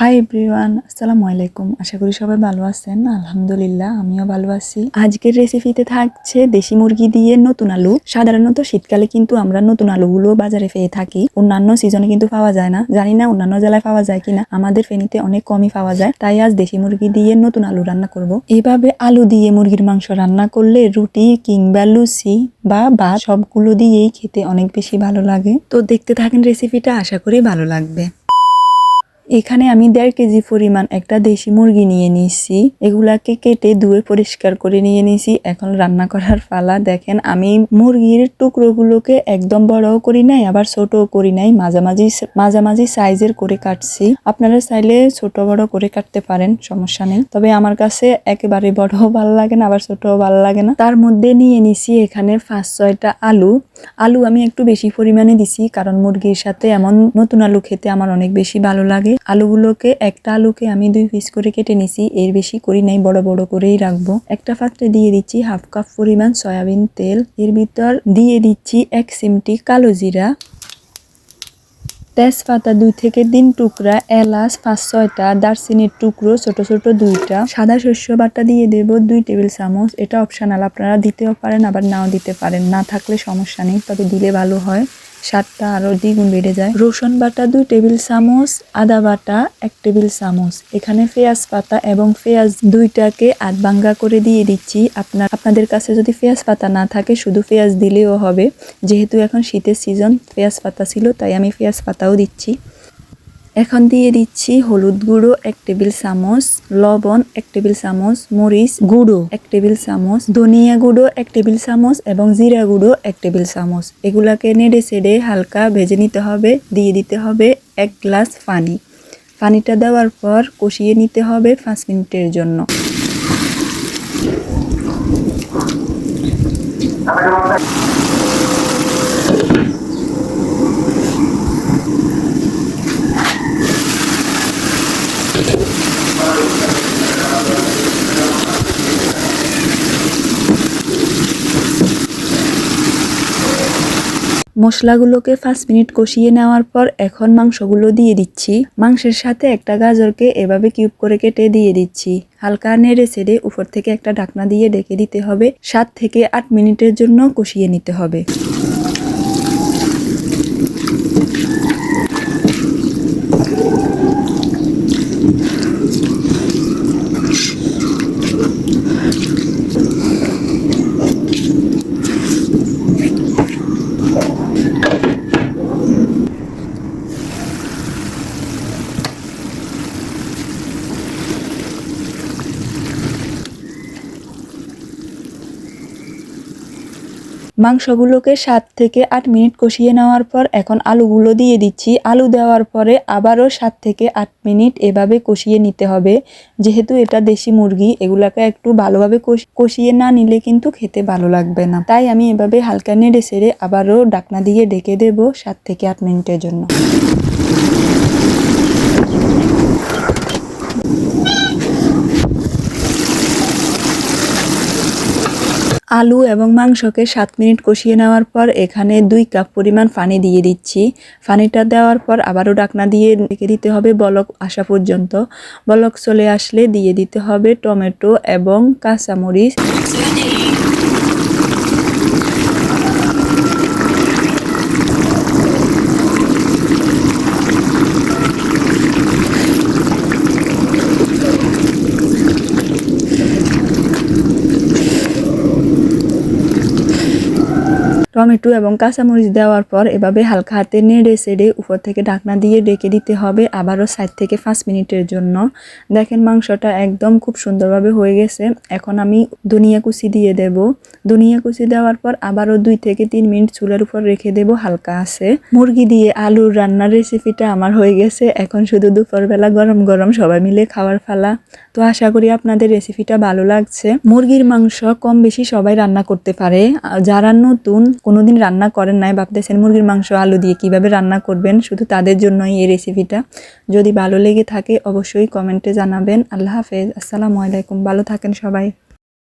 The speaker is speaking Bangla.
হাই এভরিওয়ান আসসালামু আলাইকুম। আশা করি সবাই ভালো আছেন। আলহামদুলিল্লাহ, আমিও ভালো আছি। আজকের রেসিপিতে থাকছে দেশি মুরগি দিয়ে নতুন আলু। সাধারণত শীতকালে কিন্তু আমরা নতুন আলুগুলো বাজারে পেয়ে থাকি। অন্যান্য সিজনে কিন্তু পাওয়া যায় না। জানি না অন্যান্য জেলায় পাওয়া যায় কিনা। আমাদের ফেনীতে অনেক কমই পাওয়া যায়। তাই আজ দেশি মুরগি দিয়ে নতুন আলু রান্না করব। এভাবে আলু দিয়ে মুরগির মাংস রান্না করলে রুটি কিংবা লুচি বা ভাত সবগুলো দিয়েই খেতে অনেক বেশি ভালো লাগে। তো দেখতে থাকেন রেসিপিটা আশা করি ভালো লাগবে। এখানে আমি দেড় কেজি পরিমাণ একটা দেশি মুরগি নিয়ে নিয়েছি। এগুলাকে কেটে ধুয়ে পরিষ্কার করে নিয়ে নিয়েছি। এখন রান্না করার পালা। দেখেন, আমি মুরগির টুকরোগুলোকে একদম বড়ও করি নাই, আবার ছোটও করি নাই। মাঝামাঝি মাঝামাঝি সাইজের করে কাটছি। আপনারা চাইলে ছোট বড় করে কাটতে পারেন, সমস্যা নেই। তবে আমার কাছে একেবারে বড়ও ভালো লাগে না, আবার ছোটও ভালো লাগে না। তার মধ্যে নিয়ে নিছি এখানে পাঁচ, ছয়টা আলু। আলু আমি একটু বেশি পরিমাণে দিছি, কারণ মুরগির সাথে এমন নতুন আলু খেতে আমার অনেক বেশি ভালো লাগে। আলুগুলোকে, একটা আলুকে আমি দুই পিস করে কেটে নিছি। এর বেশি করি নাই, বড় বড় করেই রাখব। একটা পাত্রে দিয়ে দিচ্ছি হাফ কাপ পরিমাণ সয়াবিন তেল। এর ভিতর দিয়ে দিচ্ছি এক সিমটি কালো জিরা। তেজপাতা দুই থেকে তিন টুকরা, এলাচ পাঁচ ছয়টা, দারচিনির টুকরো, ছোট ছোট দুইটা। সাদা শস্য বাটা দিয়ে দেব দুই টেবিল চামচ। এটা অপশনাল আপনারা দিতেও পারেন, আবার নাও দিতে পারেন। না থাকলে সমস্যা নেই, তবে দিলে ভালো হয়। স্বাদটা আরও দ্বিগুণ বেড়ে যায়। রসুন বাটা দুই টেবিল চামচ, আদা বাটা এক টেবিল চামচ। এখানে পেঁয়াজ পাতা এবং পেঁয়াজ দুইটাকে আধ ভাঙ্গা করে দিয়ে দিচ্ছি। আপনার আপনাদের কাছে যদি পেঁয়াজ পাতা না থাকে, শুধু পেঁয়াজ দিলেও হবে। যেহেতু এখন শীতের সিজন পেঁয়াজ পাতা ছিল, তাই আমি পেঁয়াজ পাতাও দিচ্ছি। এখন দিয়ে দিচ্ছি হলুদ গুঁড়ো, এক টেবিল চামচ, লবণ, এক টেবিল চামচ, মরিচ গুঁড়ো, এক টেবিল চামচ, ধনিয়া গুঁড়ো, এক টেবিল চামচ এবং জিরা গুঁড়ো, এক টেবিল চামচ। এগুলাকে নেড়ে চেড়ে হালকা ভেজে নিতে হবে, দিয়ে দিতে হবে এক গ্লাস পানি। পানিটা দেওয়ার পর কষিয়ে নিতে হবে পাঁচ মিনিটের জন্য। মশলাগুলোকে পাঁচ মিনিট কষিয়ে নেওয়ার পর এখন মাংসগুলো দিয়ে দিচ্ছি। মাংসের সাথে একটা গাজরকে এভাবে কিউব করে কেটে দিয়ে দিচ্ছি। হালকা নেড়ে ছেড়ে উপর থেকে একটা ঢাকনা দিয়ে ডেকে দিতে হবে। সাত থেকে আট মিনিটের জন্য কষিয়ে নিতে হবে। মাংসগুলোকে সাত থেকে আট মিনিট কষিয়ে নেওয়ার পর এখন আলুগুলো দিয়ে দিচ্ছি। আলু দেওয়ার পরে আবারও সাত থেকে আট মিনিট এভাবে কষিয়ে নিতে হবে। যেহেতু এটা দেশি মুরগি, এগুলাকে একটু ভালোভাবে কষিয়ে না নিলে কিন্তু খেতে ভালো লাগবে না। তাই আমি এভাবে হালকা নেড়ে সেরে আবারও ডাকনা দিয়ে ডেকে দেব সাত থেকে আট মিনিটের জন্য। আলু এবং মাংসকে সাত মিনিট কষিয়ে নেওয়ার পর এখানে দুই কাপ পরিমাণ পানি দিয়ে দিচ্ছি। পানিটা দেওয়ার পর আবারও ডাকনা দিয়ে রেখে দিতে হবে বলক আসা পর্যন্ত। বলক চলে আসলে দিয়ে দিতে হবে টমেটো এবং কাঁচামরিচ। টমেটো এবং কাঁচামরিচ দেওয়ার পর এভাবে হালকা হাতে নেড়ে সেড়ে উপর থেকে ঢাকনা দিয়ে ডেকে দিতে হবে আবারও সাত থেকে পাঁচ মিনিটের জন্য। দেখেন মাংসটা একদম খুব সুন্দরভাবে হয়ে গেছে। এখন আমি ধনিয়া কুচি দিয়ে দেব। ধনিয়া কুচি দেওয়ার পর আবারও দুই থেকে তিন মিনিট চুলের উপর রেখে দেব হালকা আছে। মুরগি দিয়ে আলুর রান্নার রেসিপিটা আমার হয়ে গেছে। এখন শুধু দুপুরবেলা গরম গরম সবাই মিলে খাওয়ার ফালা তো আশা করি আপনাদের রেসিপিটা ভালো লাগছে। মুরগির মাংস কম বেশি সবাই রান্না করতে পারে। যারা নতুন, কোনোদিন রান্না করেন নাই, ভাবতেছেন মুরগির মাংস আলু দিয়ে কীভাবে রান্না করবেন, শুধু তাদের জন্যই এই রেসিপিটা যদি ভালো লেগে থাকে, অবশ্যই কমেন্টে জানাবেন। আল্লাহ হাফেজ। আসসালামু আলাইকুম। ভালো থাকেন সবাই।